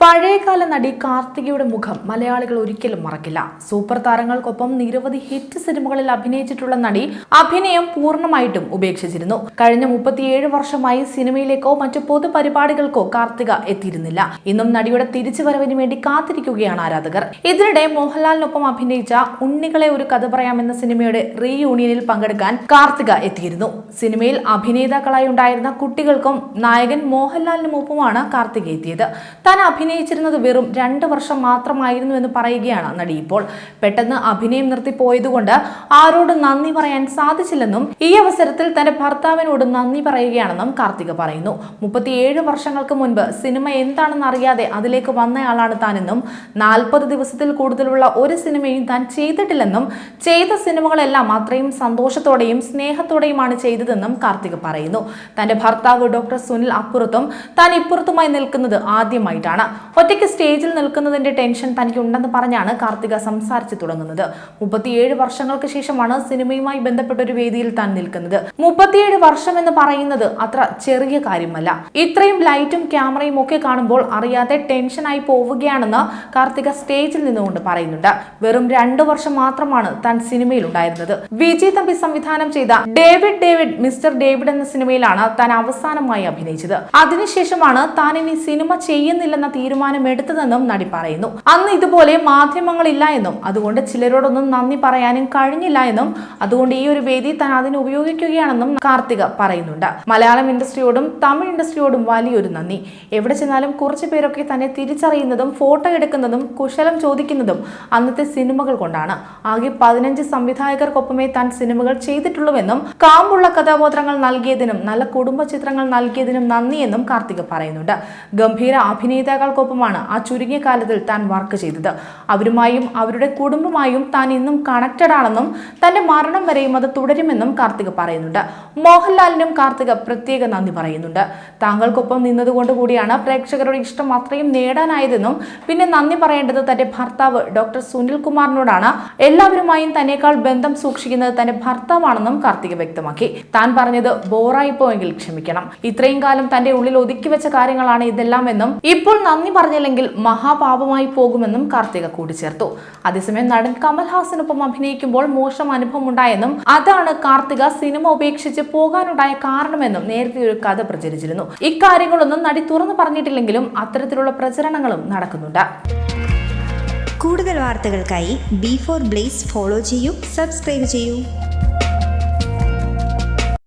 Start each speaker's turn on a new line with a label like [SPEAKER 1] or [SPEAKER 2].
[SPEAKER 1] പഴയകാല നടി കാർത്തികയുടെ മുഖം മലയാളികൾ ഒരിക്കലും മറക്കില്ല. സൂപ്പർ താരങ്ങൾക്കൊപ്പം നിരവധി ഹിറ്റ് സിനിമകളിൽ അഭിനയിച്ചിട്ടുള്ള നടി അഭിനയം പൂർണമായിട്ടും ഉപേക്ഷിച്ചിരുന്നു. കഴിഞ്ഞ മുപ്പത്തിയേഴ് വർഷമായി സിനിമയിലേക്കോ മറ്റു പൊതുപരിപാടികൾക്കോ കാർത്തിക എത്തിയിരുന്നില്ല. ഇന്നും നടിയുടെ തിരിച്ചുവരവിന് വേണ്ടി കാത്തിരിക്കുകയാണ് ആരാധകർ. ഇതിനിടെ മോഹൻലാലിനൊപ്പം അഭിനയിച്ച ഉണ്ണികളെ ഒരു കഥ പറയാമെന്ന സിനിമയുടെ റീയൂണിയനിൽ പങ്കെടുക്കാൻ കാർത്തിക എത്തിയിരുന്നു. സിനിമയിൽ അഭിനേതാക്കളായി ഉണ്ടായിരുന്ന കുട്ടികൾക്കും നായകൻ മോഹൻലാലിനുമൊപ്പമാണ് കാർത്തിക എത്തിയത്. താൻ അഭിനയിച്ചിരുന്നത് വെറും രണ്ട് വർഷം മാത്രമായിരുന്നു എന്ന് പറയുകയാണ് നടി. ഇപ്പോൾ പെട്ടെന്ന് അഭിനയം നിർത്തിപ്പോയതുകൊണ്ട് ആരോട് നന്ദി പറയാൻ സാധിച്ചില്ലെന്നും ഈ അവസരത്തിൽ തന്റെ ഭർത്താവിനോട് നന്ദി പറയുകയാണെന്നും കാർത്തിക പറയുന്നു. മുപ്പത്തിയേഴ് വർഷങ്ങൾക്ക് മുൻപ് സിനിമ എന്താണെന്ന് അറിയാതെ അതിലേക്ക് വന്നയാളാണ് താനെന്നും നാൽപ്പത് ദിവസത്തിൽ കൂടുതലുള്ള ഒരു സിനിമയും താൻ ചെയ്തിട്ടില്ലെന്നും ചെയ്ത സിനിമകളെല്ലാം അത്രയും സന്തോഷത്തോടെയും സ്നേഹത്തോടെയുമാണ് ചെയ്തതെന്നും കാർത്തിക പറയുന്നു. തന്റെ ഭർത്താവ് ഡോക്ടർ സുനിൽ അപ്പുറത്തും താൻ ഇപ്പുറത്തുമായി നിൽക്കുന്നത് ആദ്യമായിട്ടാണ്. ഒറ്റയ്ക്ക് സ്റ്റേജിൽ നിൽക്കുന്നതിന്റെ ടെൻഷൻ തനിക്കുണ്ടെന്ന് പറഞ്ഞാണ് കാർത്തിക സംസാരിച്ചു തുടങ്ങുന്നത്. മുപ്പത്തിയേഴ് വർഷങ്ങൾക്ക് ശേഷമാണ് സിനിമയുമായി ബന്ധപ്പെട്ട ഒരു വേദിയിൽ താൻ നിൽക്കുന്നത്. മുപ്പത്തിയേഴ് വർഷം എന്ന് പറയുന്നത് അത്ര ചെറിയ കാര്യമല്ല. ഇത്രയും ലൈറ്റും ക്യാമറയും ഒക്കെ കാണുമ്പോൾ അറിയാതെ ടെൻഷനായി പോവുകയാണെന്ന് കാർത്തിക സ്റ്റേജിൽ നിന്നുകൊണ്ട് പറയുന്നുണ്ട്. വെറും രണ്ടു വർഷം മാത്രമാണ് താൻ സിനിമയിൽ ഉണ്ടായിരുന്നത് വിജയ് തമ്പി സംവിധാനം ചെയ്ത ഡേവിഡ് ഡേവിഡ് മിസ്റ്റർ ഡേവിഡ് എന്ന സിനിമയിലാണ് താൻ അവസാനമായി അഭിനയിച്ചത്. അതിനുശേഷമാണ് താൻ ഇനി സിനിമ ചെയ്യുന്നില്ലെന്ന തീരുമാനം എടുത്തതെന്നും നടി പറയുന്നു. അന്ന് ഇതുപോലെ മാധ്യമങ്ങളില്ല എന്നും അതുകൊണ്ട് ചിലരോടൊന്നും നന്ദി പറയാനും കഴിഞ്ഞില്ല എന്നും അതുകൊണ്ട് ഈ ഒരു വേദി താൻ അതിന് ഉപയോഗിക്കുകയാണെന്നും കാർത്തിക പറയുന്നുണ്ട്. മലയാളം ഇൻഡസ്ട്രിയോടും തമിഴ് ഇൻഡസ്ട്രിയോടും വലിയൊരു നന്ദി. എവിടെ ചെന്നാലും കുറച്ച് പേരൊക്കെ തന്നെ തിരിച്ചറിയുന്നതും ഫോട്ടോ എടുക്കുന്നതും കുശലം ചോദിക്കുന്നതും അന്നത്തെ സിനിമകൾ കൊണ്ടാണ്. ആകെ പതിനഞ്ച് സംവിധായകർക്കൊപ്പമേ താൻ സിനിമകൾ ചെയ്തിട്ടുള്ളൂവെന്നും കാമ്പുള്ള കഥാപാത്രങ്ങൾ നൽകിയതിനും നല്ല കുടുംബ ചിത്രങ്ങൾ നൽകിയതിനും നന്ദിയെന്നും കാർത്തിക പറയുന്നുണ്ട്. ഗംഭീര അഭിനേതാക്കൾക്കൊപ്പമാണ് ആ ചുരുങ്ങിയ കാലത്തിൽ താൻ വർക്ക് ചെയ്തത്. അവരുമായും അവരുടെ കുടുംബമായും താൻ ഇന്നും കണക്റ്റഡ് ആണെന്നും തന്റെ മരണം വരെയും അത് തുടരുമെന്നും കാർത്തിക പറയുന്നുണ്ട്. മോഹൻലാലിനും കാർത്തിക പ്രത്യേക നന്ദി പറയുന്നുണ്ട്. താങ്കൾക്കൊപ്പം നിന്നതുകൊണ്ട് കൂടിയാണ് പ്രേക്ഷകരുടെ ഇഷ്ടം അത്രയും നേടാനായതെന്നും പിന്നെ നന്ദി പറയേണ്ടത് തന്റെ ഭർത്താവ് ഡോക്ടർ സുനിൽ കുമാറിനോടാണ് എല്ലാവരുമായും തന്നെക്കാൾ ബന്ധം സൂക്ഷിക്കുന്നത് തന്റെ ഭർത്താവാണെന്നും കാർത്തിക വ്യക്തമാക്കി. താൻ പറഞ്ഞത് ബോറായി പോയെങ്കിൽ ക്ഷമിക്കണം. ഇത്രയും കാലം തന്റെ ഉള്ളിൽ ഒതുക്കി വെച്ച കാര്യങ്ങളാണ് ഇതെല്ലാം എന്നും ഇപ്പോൾ നന്ദി പറഞ്ഞില്ലെങ്കിൽ മഹാപാപമായി പോകുമെന്നും കാർത്തിക കൂട്ടിച്ചേർത്തു. അതേസമയം നടൻ കമൽഹാസനൊപ്പം അഭിനയിക്കുമ്പോൾ മോശം അനുഭവം ഉണ്ടായെന്നും അതാണ് കാർത്തിക സിനിമ ഉപേക്ഷിച്ച് പോകാനുണ്ടായ കാരണമെന്നും നേരത്തെ ഒരു കഥ പ്രചരിച്ചിരുന്നു. ഇക്കാര്യങ്ങളൊന്നും നടി തുറന്നു പറഞ്ഞിട്ടില്ലെങ്കിലും അത്തരത്തിലുള്ള പ്രചരണങ്ങളും നടക്കുന്നുണ്ട്.
[SPEAKER 2] കൂടുതൽ വാർത്തകൾക്കായി ബി ഫോർ ബ്ലേസ് ഫോളോ ചെയ്യൂ സബ്സ്ക്രൈബ് ചെയ്യൂ.